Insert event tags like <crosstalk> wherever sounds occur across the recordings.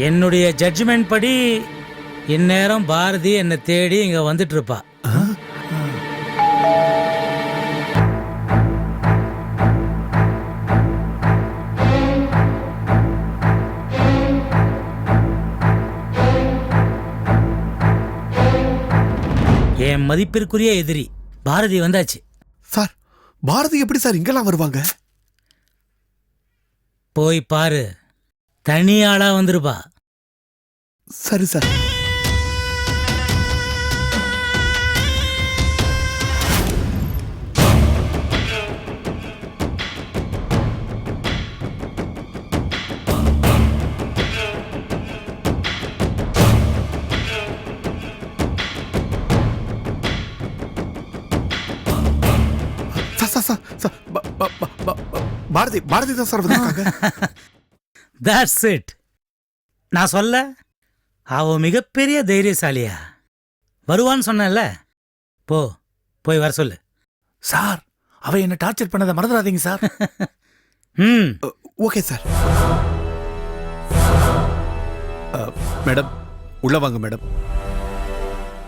என்னுடைய ஜட்ஜ்மெண்ட் படி இந்நேரம் பாரதி என்னை தேடி இங்க வந்துட்டு இருப்பா என் மதிப்பிற்குரிய எதிரி பாரதி வந்தாச்சு. சார் பாரதி எப்படி சார் இங்கெல்லாம் வருவாங்க? போய் பாரு. தனியாளா வந்திருப்பா. சரி சார். பாரதி பாரதி தான் சார் வந்திருக்காங்க. <laughs> தட்ஸ் இட் நான் சொல்ல அவ மிகப்பெரிய தைரியசாலியா. வருவான்னு சொன்னேன்ல. போ போய் வர சொல்லு. சார் அவ என்ன டார்ச்சர் பண்ணதை மறந்துடாதீங்க சார். <laughs> ம். Okay sir. மேடம் உள்ள வாங்க மேடம்.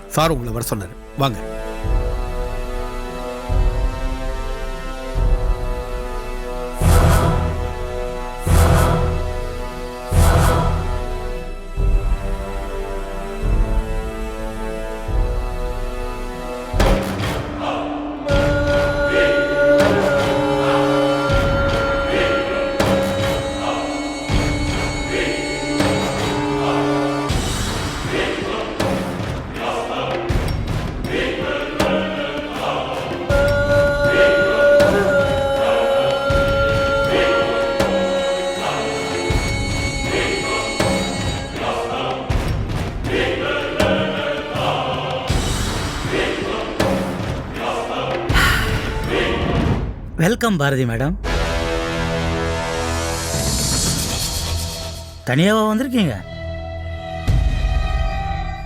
சார் உங்களை வர சொன்னாரு. வாங்க. Welcome Bharathi madam. தனியாவா வந்திருக்கீங்க?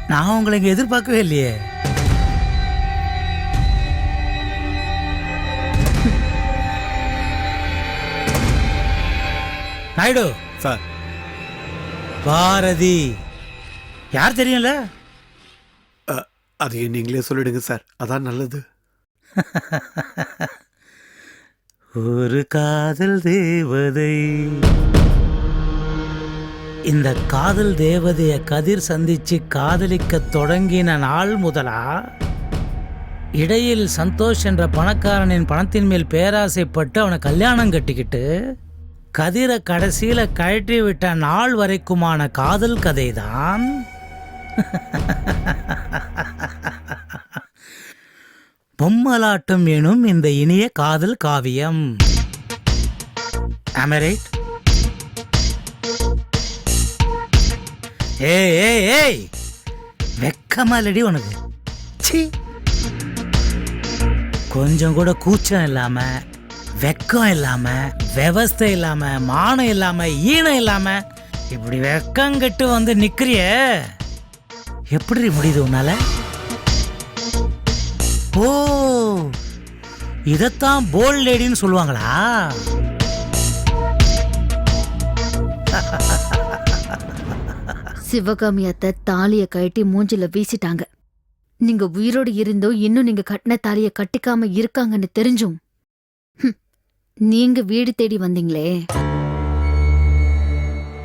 நான் உங்களை இங்க எதிர்பார்க்கவே இல்லையே. நாயுடு. சார். பாரதி. யார் தெரியும்ல? அது நீங்களே சொல்லிடுங்க சார். அதான் நல்லது. <laughs> ஒரு காதல் தேவதை. இந்த காதல் தேவதைய கதிர் சந்திச்சு காதலிக்க தொடங்கின நாள் முதலா? இடையில் சந்தோஷ் என்ற பணக்காரனின் பணத்தின் மேல் பேராசைப்பட்டு அவனை கல்யாணம் கட்டிக்கிட்டு கதிரை கடைசியில கழற்றி விட்ட நாள் வரைக்குமான காதல் கதைதான். <laughs> பொம்மலாட்டம் எனும் இந்த இனிய காதல் காவியம். Am ஏய் ஏய் ஏய்! வெக்கமா இல்லடி உனக்கு. ச்சீ கொஞ்சம் கூட கூச்சம் இல்லாம வெக்கம் இல்லாம விவஸ்தை இல்லாம மானம் இல்லாம ஈனம் இல்லாம இப்படி வெக்கங்கட்டு வந்து நிக்கிறிய? எப்படி முடியுது உன்னால? ஓ இதத்தான் போல் லேடின்னு சொல்லுவாங்களா? சிவகாமி அத்தை தாலிய கழட்டி மூஞ்சில வீசிட்டாங்க. நீங்க உயிரோடு இருந்தோ இன்னும் நீங்க கட்டின தாலிய கட்டிக்காம இருக்காங்கன்னு தெரிஞ்சும். ஹம், நீங்க வீடு தேடி வந்தீங்களே.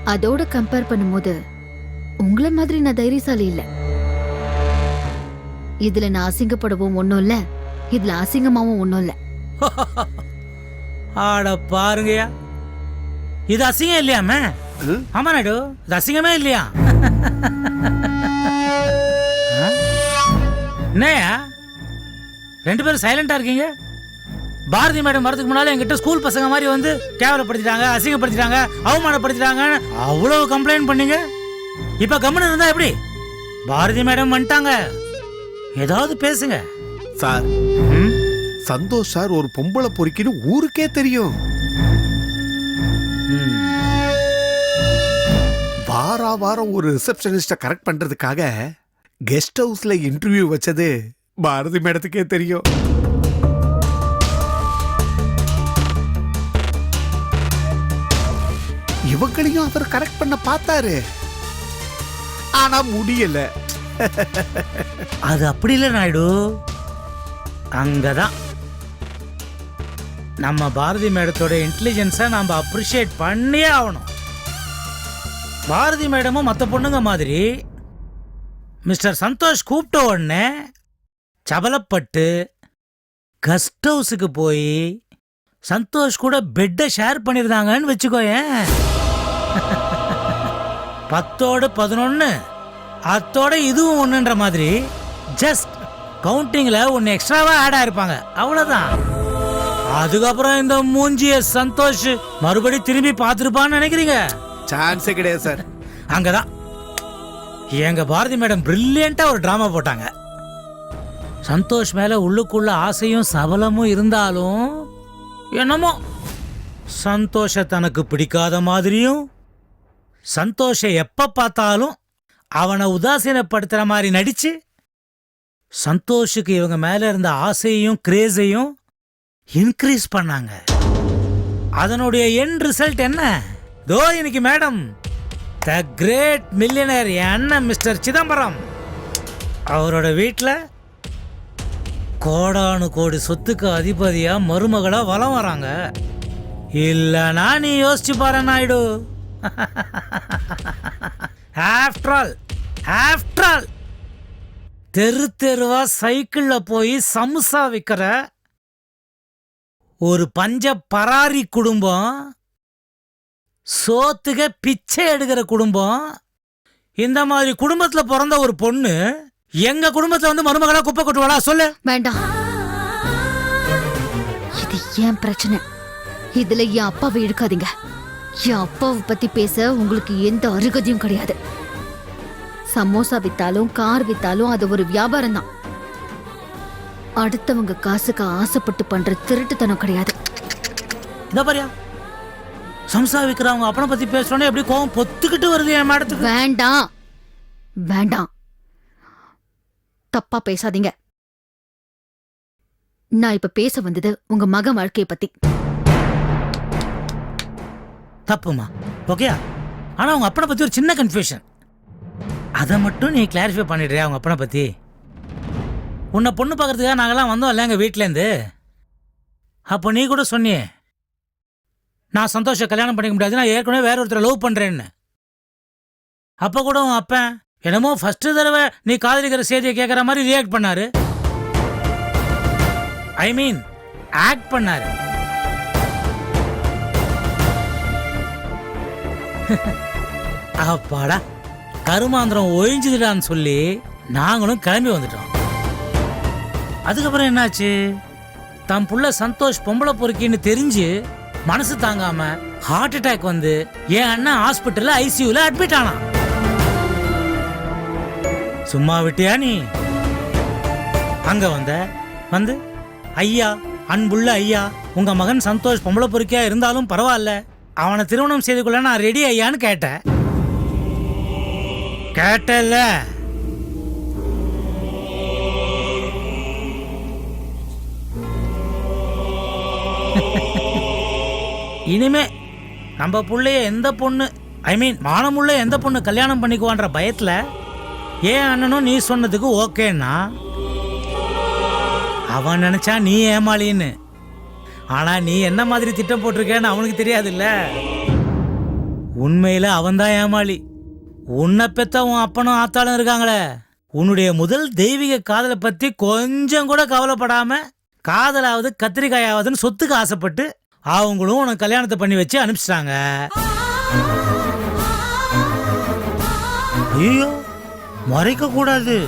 அதோட கம்பேர் பண்ணும்போது உங்களை மாதிரி நான் தைரியசாலி இல்லை. இதுல நான் அசிங்கப்படவும் ஒண்ணும் இல்ல. இதுல அசிங்கமாவும் ஒண்ணும் இல்ல. ஆட பாருங்கயா இது அசிங்கம் இல்லையாமே? ம்? ஆமா நாயுடு இது அசிங்கமே இல்லையா? ஆ? என்னய்யா? ரெண்டு பேரும் சைலண்டா இருக்கீங்க? பாரதி மேடம் வரதுக்கு முன்னால என்கிட்ட ஸ்கூல் பசங்க மாதிரி வந்து கேவலப்படுத்திட்டாங்க அசிங்கப்படுத்திட்டாங்க அவமானப்படுத்திட்டாங்க அவ்வளவு கம்ப்ளைண்ட் பண்ணீங்க. இப்ப கம்முன்னு இருந்தா எப்படி? பாரதி மேடம் வந்துட்டாங்க. ஏதாவது பேசுங்க. சார்? சந்தோஷ் சார் ஒரு பொம்பளை பொறுக்கின்னு ஊருக்கே தெரியும். வாரா வாரம் ஒரு ரிசப்ஷனிஸ்ட கரெக்ட் பண்றதுக்காக கெஸ்ட் ஹவுஸ்ல இன்டர்வியூ வச்சது பாரதி மேடத்துக்கே தெரியும். இவங்களையும் அவர் கரெக்ட் பண்ண பார்த்தாரு. ஆனா முடியல. <laughs> அது அப்படி இல்லை நாயுடு. அங்கதான். நம்ம பாரதி மேடத்தோட இன்டெலிஜென்ஸை நம்ம அப்ரிஷியேட் பண்ணியே ஆகணும். பாரதி மேடமும் மற்ற பொண்ணுங்க மாதிரி. மிஸ்டர் சந்தோஷ் கூப்பிட்ட உடனே சபலப்பட்டு கெஸ்ட் ஹவுஸுக்கு போய் சந்தோஷ் கூட பெட்டை ஷேர் பண்ணியிருந்தாங்கன்னு வச்சுக்கோயேன். <laughs> பத்தோடு பதினொன்று அத்தோட இதுவும் ஒன்றுன்ற மாதிரி ஜஸ்ட் கவுண்டிங்கில் ஒன்று எக்ஸ்ட்ராவாக ஆட் ஆயிருப்பாங்க. அவ்வளோதான் அதுக்கப்புறம் இந்த மூஞ்சிய சந்தோஷ் மறுபடி திரும்பி பார்த்துருப்பான்னு நினைக்கிறீங்க? சான்ஸே கிடையாது சார் அங்கதான். எங்க பாரதி மேடம் பிரில்லியண்டா ஒரு டிராமா போட்டாங்க. சந்தோஷ் மேல உள்ளுக்குள்ள ஆசையும் சபலமும் இருந்தாலும் என்னமோ? சந்தோஷ தனக்கு பிடிக்காத மாதிரியும் சந்தோஷ எப்ப பார்த்தாலும் அவனை உதாசீனப்படுத்துற மாதிரி நடிச்சு சந்தோஷுக்கு இவங்க மேல இருந்த ஆசையையும் கிரேஸையும் இன்க்ரீஸ் பண்ணாங்க. அதனுடைய என் ரிசல்ட் என்ன? தோ இன்னைக்கு மேடம் த கிரேட் மில்லியனர் அண்ணன் மிஸ்டர் சிதம்பரம். அவரோட வீட்டில் கோடானு கோடி சொத்துக்கு அதிபதியாக மருமகளாக வலம் வராங்க. இல்லைனா நீ யோசிச்சு பாரு Naidu. <laughs> After all after all தெரு தெருவா சைக்கிளில் போய் சமுசா விற்கிற ஒரு பஞ்ச பராரி குடும்பம் சோத்துக பிச்சை எடுக்கிற குடும்பம். இந்த மாதிரி குடும்பத்தில் பிறந்த ஒரு பொண்ணு எங்க குடும்பத்தில் வந்து மருமகளா குப்பை கொட்டுவாளா? சொல்லு. வேண்டாம். இது ஏன் பிரச்சனை? இதுல என் அப்பாவை இழுக்காதீங்க. என் அப்பாவை பத்தி பேச உங்களுக்கு எந்த அருகதையும் கிடையாது. சமோசா வித்தாலும் கார் வித்தாலும் அது ஒரு வியாபாரம் தான் அடுத்தவங்க காசுக்கு ஆசைப்பட்டு பண்ற திருட்டுத்தனம் கிடையாது. இந்த பாரியா. சம்சா விற்கிறவங்க அப்பனை பத்தி பேசுறோன்னே எப்படி கோவம் பொத்துக்கிட்டு வருது என் மேடத்துக்கு? வேண்டாம். வேண்டாம். தப்பா பேசாதீங்க. நான் இப்ப பேச வந்தது உங்க மகன் வாழ்க்கைய பத்தி. தப்புமா? ஓகேயா? ஆனா அவங்க அப்பனை பத்தி ஒரு சின்ன கன்ஃபியூஷன் அதை மட்டும் நீ கிளாரிஃபை பண்ணிடுறியா அவங்க அப்பனை பத்தி? உன்னை பொண்ணு பார்க்கறதுக்காக நாங்கெல்லாம் வந்தோம் இல்லை எங்கள் வீட்டிலேருந்து அப்போ நீ கூட சொன்னியே நான் சந்தோஷம் கல்யாணம் பண்ணிக்க முடியாது நான் ஏற்கனவே வேற ஒருத்தரை லவ் பண்ணுறேன்னு அப்போ கூட உன் அப்பன் என்னமோ ஃபர்ஸ்ட் தடவை நீ காதலிக்கிற செய்தியை கேட்குற மாதிரி ரியாக்ட் பண்ணாரு. ஐ மீன் ஆக்ட் பண்ணாரு. <laughs> அப்பாடா கருமாந்திரம் ஒழிஞ்சுதுடான்னு சொல்லி நாங்களும் கிளம்பி வந்துட்டோம். அதுக்கப்புறம் என்னாச்சு? தம் புள்ள சந்தோஷ் பொம்பளை பொறுக்கின்னு தெரிஞ்சு மனசு தாங்காம ஹார்ட் அட்டாக் வந்து என் அண்ணன் ஹாஸ்பிட்டல்ல ஐசியூல அட்மிட் ஆனான். சும்மா விட்டியா நீ? அங்க வந்த வந்து ஐயா அன்புள்ள ஐயா உங்க மகன் சந்தோஷ் பொம்பளை பொறுக்கியா இருந்தாலும் பரவாயில்ல. அவனை திருமணம் செய்து கொள்ள நான் ரெடி ஐயான்னு கேட்டேன். கேட்டல்ல. <laughs> இனிமே நம்ம பிள்ளைய எந்த பொண்ணு ஐ மீன் மானமுள்ள எந்த பொண்ணு கல்யாணம் பண்ணிக்குவான்ற பயத்தில் ஏன் அண்ணனும் நீ சொன்னதுக்கு ஓகேன்னா அவன் நினச்சா நீ ஏமாளின்னு. ஆனா நீ என்ன மாதிரி திட்டம் போட்டிருக்கேன்னு அவனுக்கு தெரியாதுல்ல? உண்மையில அவன்தான் ஏமாளி. உன்னை பெத்த உன் அப்பனும் ஆத்தாளும் இருக்காங்களே. உன்னுடைய முதல் தெய்வீக காதலை பத்தி கொஞ்சம் கூட கவலைப்படாம காதலாவது கத்திரிக்காயாவதுன்னு சொத்துக்கு ஆசைப்பட்டு அவங்களும் உனக்கு கல்யாணத்தை பண்ணி வச்சு அனுப்பிச்சிட்டாங்க. ஐயோ மறைக்க கூடாது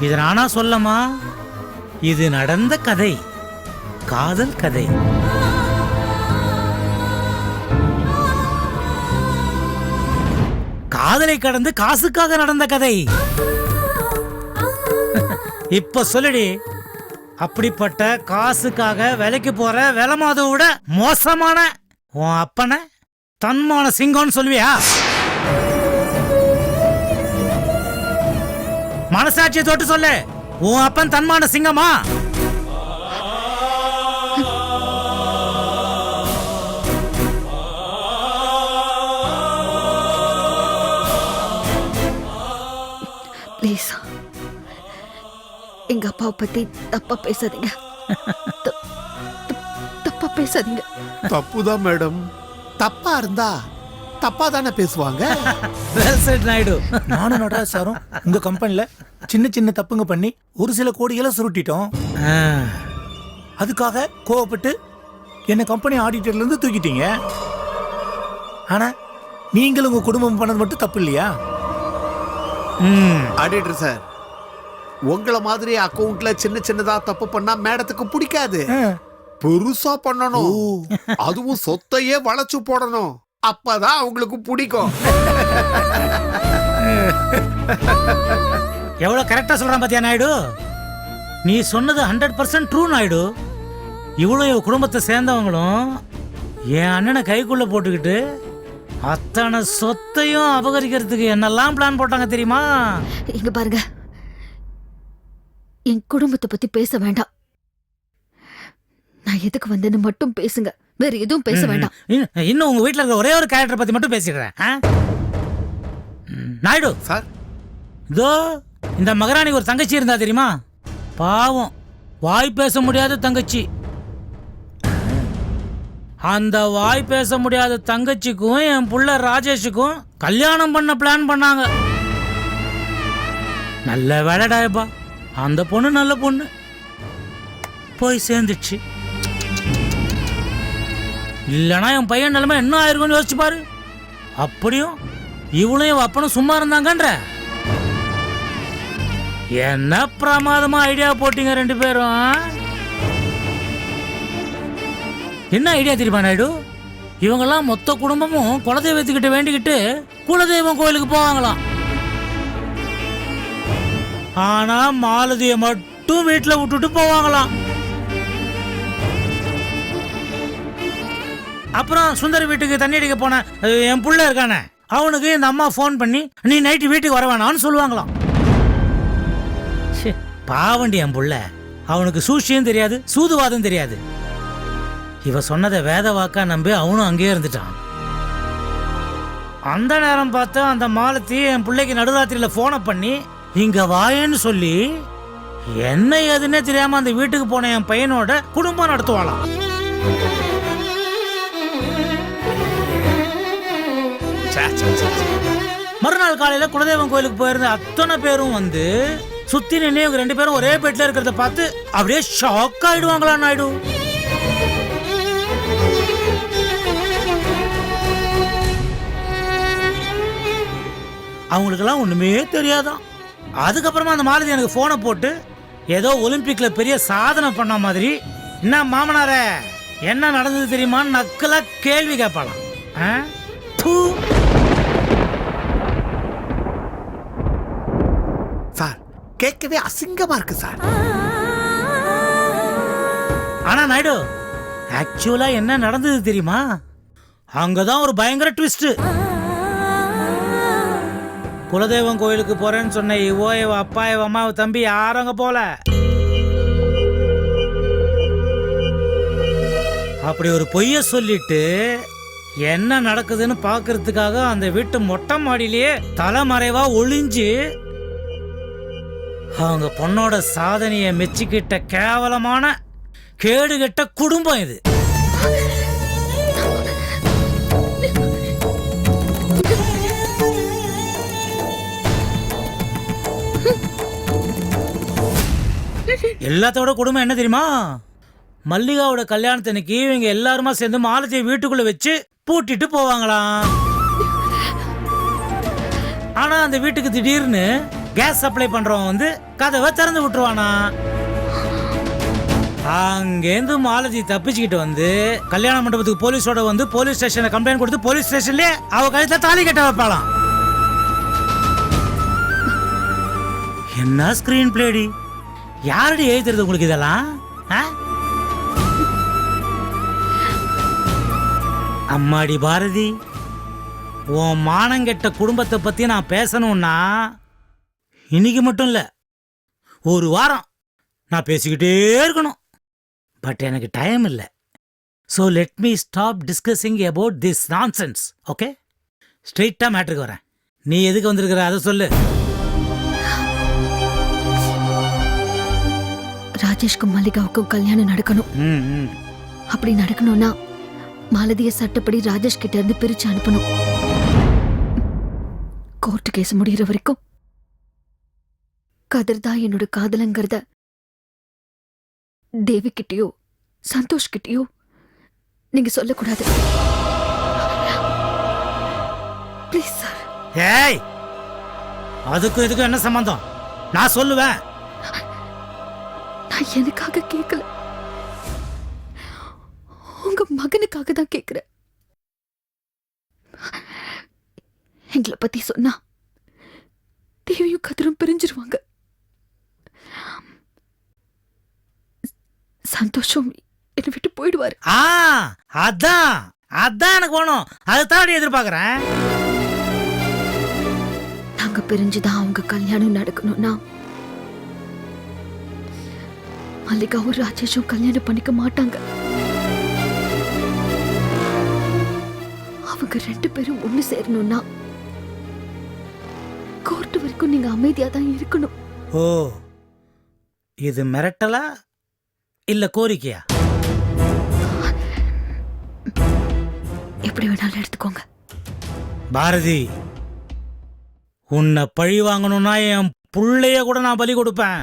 இது நானா சொல்லமா? இது நடந்த கதை. காதல் கதை. காதலை கடந்து காசுக்காக நடந்த கதை. இப்ப சொல்லுடி அப்படிப்பட்ட காசுக்காக விலைக்கு போற விலை விட மோசமான உன் அப்பன தன்மான சிங்கம்னு சொல்லுவியா? மனசாட்சியை தொட்டு சொல்லு உன் அப்பன் தன்மான சிங்கமா? ப்ளீஸ் எங்க அப்பாவை பத்தி தப்பா பேசாதீங்க தப்பா பேசாதீங்க தப்புதான் மேடம் தப்பா இருந்தா தப்பா தானே பேசுவாங்க வெல் செட் நாயுடு நானும் நடராஜ் சாரும். உங்க கம்பெனில சின்ன சின்ன தப்புங்க பண்ணி ஒரு சில கோடிகளை சுருட்டிட்டோம். அதுக்காக கோவப்பட்டு என்ன கம்பெனி ஆடிட்டர்ல இருந்து தூக்கிட்டீங்க. ஆனா நீங்களும் உங்க குடும்பம் பண்ணது மட்டும் தப்பு இல்லையா? ஆடிட்டர் சார் உங்கள மாதிரி அக்கவுண்ட்ல சின்ன சின்னதா தப்பு பண்ணா மேடத்துக்கு பிடிக்காது. பெருசா பண்ணணும். அதுவும் சொத்தையே வளைச்சு போடணும். அப்பதான் அவங்களுக்கு பிடிக்கும். எவ்வளவு கரெக்டா சொல்றான் பாத்தியா நாயுடு? நீ சொன்னது ஹண்ட்ரட் பர்சன்ட் ட்ரூ நாயுடு. இவளும் இவ குடும்பத்தை சேர்ந்தவங்களும் என் அண்ணனை கைக்குள்ள போட்டுக்கிட்டு அத்தனை சொத்தையும் அபகரிக்கிறதுக்கு என்னெல்லாம் பிளான் போட்டாங்க தெரியுமா? இங்க பாருங்க. என் குடும்பத்தை பத்தி பேச வேண்டாம். நான் எதுக்கு வந்தேன்னு மட்டும் பேசுங்க. வேற எதுவும் பேச வேண்டாம். இன்னும் இன்னும் உங்க வீட்ல இருக்க ஒரே ஒரு கேரக்டர் பத்தி மட்டும் பேசிடுறேன். நாயுடு. சார். இதோ இந்த மகாராணிக்கு ஒரு தங்கச்சி இருந்தா தெரியுமா? பாவம். வாய் பேச முடியாத தங்கச்சி. அந்த வாய் பேச முடியாத தங்கச்சிக்கும் என் புள்ள ராஜேஷுக்கும் கல்யாணம் பண்ண பிளான் பண்ணாங்க. நல்ல வேலைடாயப்பா அந்த பொண்ணு நல்ல பொண்ணு. போய் சேர்ந்துச்சு இல்லைன்னா என் பையன் நிலைமை என்ன ஆயிருக்கும்னு யோசிச்சு பாரு. அப்படியும் இவளும் இவ அப்பனும் சும்மா இருந்தாங்கன்ற. என்ன பிரமாதமா ஐடியா போட்டீங்க ரெண்டு பேரும் என்ன ஐடியா தெரியுமா நாயுடு? இவங்கெல்லாம் மொத்த குடும்பமும் குலதெய்வத்துக்கிட்ட வேண்டிக்கிட்டு குலதெய்வம் கோயிலுக்கு போவாங்களாம். ஆனா மாலதியை மட்டும் வீட்டுல விட்டுட்டு போவாங்களாம். அப்புறம் சுந்தர் வீட்டுக்கு தண்ணி அடிக்க போன என் புள்ள இருக்கானே அவனுக்கு இந்த அம்மா ஃபோன் பண்ணி நீ நைட்டு வீட்டுக்கு வர வேணாம்னு சொல்லுவாங்களாம். பாவண்டி என் புள்ள. அவனுக்கு சூழ்ச்சியும் தெரியாது சூதுவாதம் தெரியாது. இவ சொன்னதை வேத வாக்கா நம்பி அவனும் அங்கேயே இருந்துட்டான். அந்த நேரம் பார்த்து அந்த மாலத்தி என் பிள்ளைக்கு நடுராத்திரியில போனை பண்ணி இங்க வாயேன்னு சொல்லி என்ன ஏதுன்னே தெரியாம அந்த வீட்டுக்கு போன என் பையனோட குடும்பம் நடத்துவாளாம். மறுநாள் காலையில குலதெய்வம் கோயிலுக்கு போயிருந்த அத்தனை பேரும் வந்து சுத்தி நின்று இவங்க ரெண்டு பேரும் ஒரே பெட்ல இருக்கிறத பார்த்து அப்படியே ஷாக் ஆயிடுவாங்களா நாயுடு அவங்களுக்கெல்லாம் ஒண்ணுமே தெரியாதான். அதுக்கப்புறமா அந்த மாலதி எனக்கு போனை போட்டு ஏதோ ஒலிம்பிக்ல பெரிய சாதனை பண்ண மாதிரி என்ன மாமனாரே என்ன நடந்தது தெரியுமான்னு நக்கலா கேள்வி கேட்பாளாம். ஆ? சார் கேட்கவே அசிங்கமா இருக்கு சார். ஆனா நாயுடு ஆக்சுவலா என்ன நடந்தது தெரியுமா? அங்கதான் ஒரு பயங்கர ட்விஸ்ட் குலதெய்வம் கோயிலுக்கு போறேன்னு சொன்ன இவோ இவ அப்பா இவ அம்மா தம்பி யாரும் அங்க போல? அப்படி ஒரு பொய்ய சொல்லிட்டு என்ன நடக்குதுன்னு பார்க்கறதுக்காக அந்த வீட்டு மொட்டை மாடியிலேயே தலைமறைவா ஒளிஞ்சு அவங்க பொண்ணோட சாதனையை மெச்சிக்கிட்ட கேவலமான கேடுகட்ட குடும்பம் இது. எல்லாத்தோட குடும்பம் என்ன தெரியுமா? மல்லிகாவோட கல்யாணத்தன்னைக்கு இவங்க எல்லாருமா சேர்ந்து மாலத்தியை வீட்டுக்குள்ள வச்சு பூட்டிட்டு போவாங்களாம். ஆனா அந்த வீட்டுக்கு திடீர்னு கேஸ் சப்ளை பண்றவன் வந்து கதவை திறந்து விட்டுருவானா? அங்கேருந்து மாலதி தப்பிச்சுக்கிட்டு வந்து கல்யாண மண்டபத்துக்கு போலீஸோட வந்து போலீஸ் ஸ்டேஷன்ல கம்ப்ளைண்ட் கொடுத்து போலீஸ் ஸ்டேஷன்லயே அவ கழுத்துல தாலி கட்ட வைப்பாளாம். என்ன ஸ்கிரீன் பிளேடி யாரடி எழுதுறது உங்களுக்கு இதெல்லாம்? ஆ? அம்மாடி பாரதி உன் மானங்கெட்ட குடும்பத்தை பத்தி நான் பேசணும்னா இன்னைக்கு மட்டும் இல்ல ஒரு வாரம் நான் பேசிக்கிட்டே இருக்கணும். பட் எனக்கு டைம் இல்லை. So let me stop discussing about this nonsense okay ஸ்ட்ரெயிட்டாக மேட்ருக்கு வரேன். நீ எதுக்கு வந்திருக்கிற? அதை சொல்லு. ராஜேஷ்க்கும் மல்லிகாவுக்கும் கல்யாணம் நடக்கணும். அப்படி நடக்கணும்னா மாலதிய சட்டப்படி ராஜேஷ் கிட்ட இருந்து பிரிச்சு அனுப்பணும். கோர்ட்டு கேஸ் முடியிற வரைக்கும் கதிர் தான் என்னோட காதலங்கிறத தேவி கிட்டயோ சந்தோஷ் கிட்டயோ நீங்க சொல்லக்கூடாது. ப்ளீஸ் சார் ஏய் அதுக்கும் இதுக்கும் என்ன சம்பந்தம்? நான் சொல்லுவேன். நான் எனக்காக கேட்கல உங்க மகனுக்காக தான் கேக்குறேன். எங்களை பத்தி சொன்னா தேவியும் கதிரும் பிரிஞ்சிருவாங்க. சந்தோஷம் என்னை விட்டு போயிடுவாரு. ஆ அதான் அதான் எனக்கு வேணும். அதுதான் எதிர்பார்க்கறேன். நாங்க பிரிஞ்சுதான் அவங்க கல்யாணம் நடக்கணும்னா மல்லிகாவும் ராஜேஷும் கல்யாணம் பண்ணிக்க மாட்டாங்க. அவங்க ரெண்டு பேரும் ஒண்ணு சேரணும்னா கோர்ட் வரைக்கும் நீங்க அமைதியா தான் இருக்கணும். ஓ இது மிரட்டலா இல்ல கோரிக்கையா? எப்படி வேணாலும் எடுத்துக்கோங்க. பாரதி உன்னை பழி வாங்கணும்னா என் புள்ளைய கூட நான் பலி கொடுப்பேன்.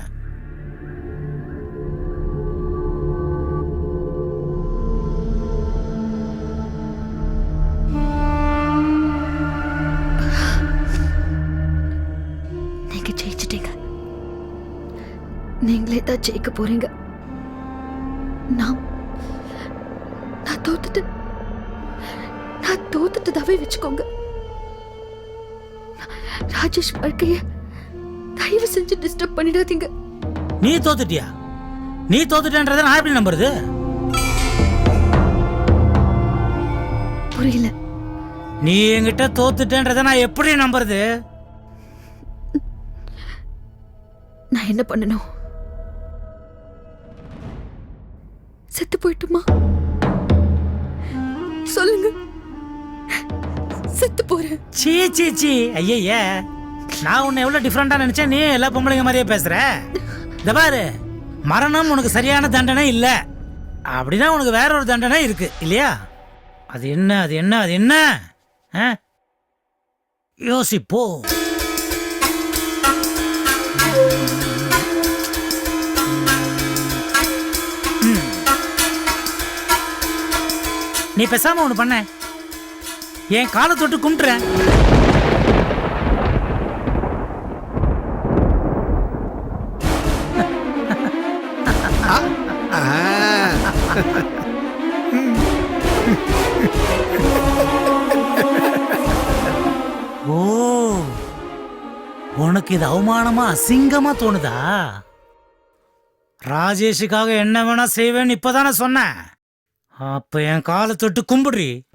நீங்களே தான் ஜெயிக்க போறீங்க. நான் நான் தோத்துட்டு நான் தோத்துட்டதாவே வச்சுக்கோங்க. ராஜேஷ் வாழ்க்கைய தயவு செஞ்சு டிஸ்டர்ப் பண்ணிடாதீங்க. நீ தோத்துட்டியா? நீ தோத்துட்டேன்றதை நான் எப்படி நம்புறது? புரியல. நீ என்கிட்ட தோத்துட்டேன்றதை நான் எப்படி நம்புறது? நான் என்ன பண்ணணும்? செத்து போயிட்டுமா? சொல்லுங்க. செத்து போறேன். சீ சீ சீ. ஐயய்ய நான் உன்னை எவ்வளவு டிஃப்ரெண்டா நினைச்சேன்? நீ எல்லா பொம்பளைங்க மாதிரியே பேசுற. இந்த பாரு. மரணம் உனக்கு சரியான தண்டனை இல்ல. அப்படின்னா உனக்கு வேற ஒரு தண்டனை இருக்கு. இல்லையா? அது என்ன அது என்ன அது என்ன? ஆ? யோசிப்போ. நீ பேசாம ஒண்ணு பண்ண. என் காலை தொட்டு கும்பிட்டுறேன் ஓ உனக்கு இது அவமானமா அசிங்கமா தோணுதா? ராஜேஷுக்காக என்ன வேணா செய்வேன்னு இப்பதானே சொன்னேன். அப்போ என் காலை தொட்டு கும்பிடுறி.